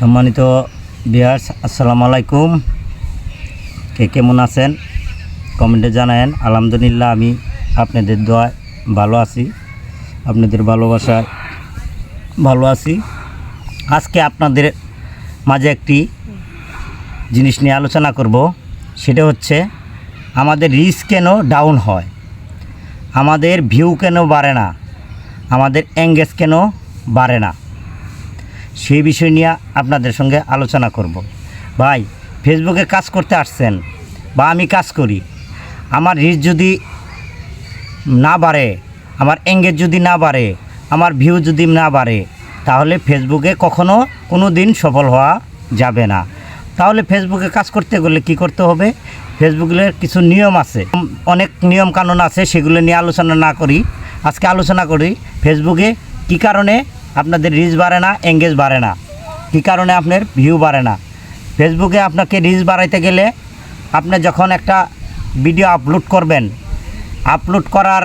সম্মানিত বিয়ার্স আসসালামু আলাইকুম। কে কেমন আছেন? কমেন্টে জানায়েন। আলহামদুলিল্লাহ, আমি আপনাদের দোয়ায় ভালো আছি। আপনাদের ভালোবাসায় ভালো আছি। আজকে আপনাদের মাঝে একটি জিনিস নিয়ে আলোচনা করব। সেটা হচ্ছে, আমাদের রিচ কেন ডাউন হয়? আমাদের ভিউ কেন বাড়ে না? আমাদের এঙ্গেজ কেন বাড়ে না? সেই বিষয় নিয়ে আপনাদের সঙ্গে আলোচনা করব। ভাই ফেসবুকে কাজ করতে আসছেন বা আমি কাজ করি। আমার রিচ যদি না বাড়ে, আমার এঙ্গেজ যদি না বাড়ে, আমার ভিউ যদি না বাড়ে, তাহলে ফেসবুকে কখনো কোনো দিন সফল হওয়া যাবে না। তাহলে ফেসবুকে কাজ করতে গেলে কি করতে হবে? ফেসবুকের কিছু নিয়ম আছে। অনেক নিয়ম কানুন আছে, সেগুলো নিয়ে আলোচনা না করি। আজকে আলোচনা করি ফেসবুকে কি কারণে আপনাদের রিচ বাড়ে না এঙ্গেজ বাড়ে না। কী কারণে আপনার ভিউ বাড়ে না? ফেসবুকে আপনাকে রিচ বাড়াইতে গেলে আপনি যখন একটা ভিডিও আপলোড করবেন আপলোড করার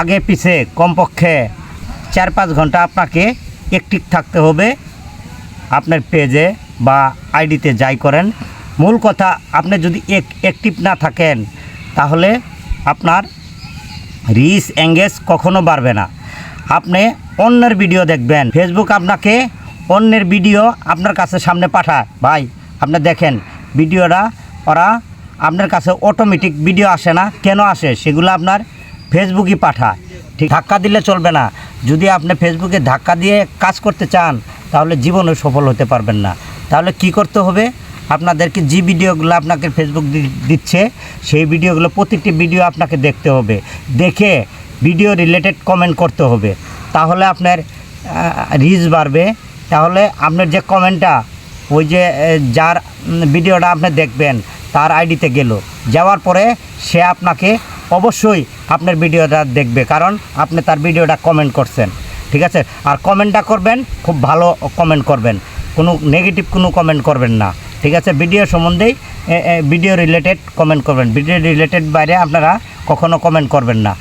আগে পিছে, কমপক্ষে চার পাঁচ ঘণ্টা আপনাকে একটিভ থাকতে হবে। আপনার পেজে বা আইডিতে যাই করেন। মূল কথা, আপনি যদি এক অ্যাক্টিভ না থাকেন, তাহলে আপনার রিচ এঙ্গেজ কখনো বাড়বে না। আপনি অন্যের ভিডিও দেখবেন। ফেসবুক আপনাকে অন্যের ভিডিও আপনার কাছে সামনে পাঠায়। ভাই, আপনি দেখেন, ভিডিওটা ওরা আপনার কাছে অটোমেটিক ভিডিও আসে না। কেন আসে? সেগুলো আপনার ফেসবুকই পাঠায়। ঠিক, ধাক্কা দিলে চলবে না। যদি আপনি ফেসবুকে ধাক্কা দিয়ে কাজ করতে চান, তাহলে জীবনে সফল হতে পারবেন না। তাহলে কি করতে হবে? আপনাদেরকে যে ভিডিওগুলো আপনাকে ফেসবুক দিচ্ছে, সেই ভিডিওগুলো প্রতিটি ভিডিও আপনাকে দেখতে হবে। দেখে ভিডিও রিলেটেড কমেন্ট করতে হবে। তাহলে আপনার রিচ বাড়বে। তাহলে আপনার যে কমেন্টটা ওই যে যার ভিডিওটা আপনি দেখবেন, তার আইডিতে গেল। যাওয়ার পরে সে আপনাকে অবশ্যই আপনার ভিডিওটা দেখবে, কারণ আপনি তার ভিডিওটা কমেন্ট করছেন। ঠিক আছে? আর কমেন্টটা করবেন, খুব ভালো কমেন্ট করবেন। কোনো নেগেটিভ কোনো কমেন্ট করবেন না। ঠিক আছে? ভিডিও সম্বন্ধেই ভিডিও রিলেটেড কমেন্ট করবেন। ভিডিও রিলেটেড বাইরে আপনারা কখনো কমেন্ট করবেন না।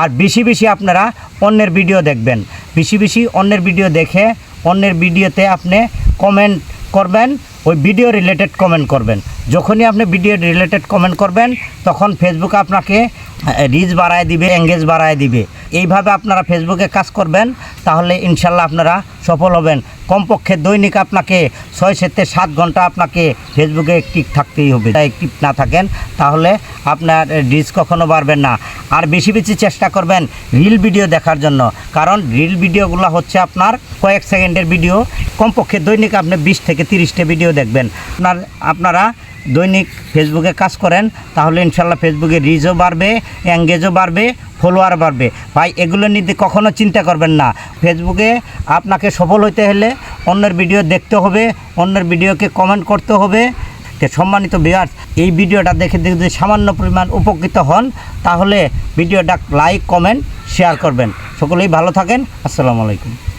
আর বেশি বেশি আপনারা অন্যের ভিডিও দেখবেন। বেশি বেশি অন্যের ভিডিও দেখে অন্যের ভিডিওতে আপনি কমেন্ট করবেন, ওই ভিডিও রিলেটেড কমেন্ট করবেন। যখনই আপনি ভিডিও রিলেটেড কমেন্ট করবেন, তখন ফেসবুক আপনাকে রিচ বাড়ায় দিবে এঙ্গেজ বাড়ায় দিবে। এইভাবে আপনারা ফেসবুকে কাজ করবেন, তাহলে ইনশাল্লাহ আপনারা সফল হবেন। কমপক্ষে দৈনিক আপনাকে ছয় থেকে সাত ঘণ্টা আপনাকে ফেসবুকে অ্যাক্টিভ থাকতেই হবে। অ্যাক্টিভ না থাকেন, তাহলে আপনার রিচ কখনো বাড়বেন না। আর বেশি বেশি চেষ্টা করবেন রিল ভিডিও দেখার জন্য। কারণ রিল ভিডিওগুলো হচ্ছে আপনার কয়েক সেকেন্ডের ভিডিও কমপক্ষে দৈনিক আপনি বিশ থেকে তিরিশটা ভিডিও দেখবেন। আপনার, আপনারা দৈনিক ফেসবুকে কাজ করেন, তাহলে ইনশাল্লাহ ফেসবুকে রিচও বাড়বে এঙ্গেজও বাড়বে ফলোয়ার বাড়বে। ভাই, এগুলো নিতে কখনো চিন্তা করবেন না। ফেসবুকে আপনাকে সফল হইতে হলে অন্যের ভিডিও দেখতে হবে, অন্যের ভিডিওকে কমেন্ট করতে হবে। সম্মানিত বিয়ার্স এই ভিডিওটা দেখে দেখে যদি সামান্য পরিমাণ উপকৃত হন, তাহলে ভিডিওটা লাইক কমেন্ট শেয়ার করবেন। সকলেই ভালো থাকেন। আসসালামু আলাইকুম।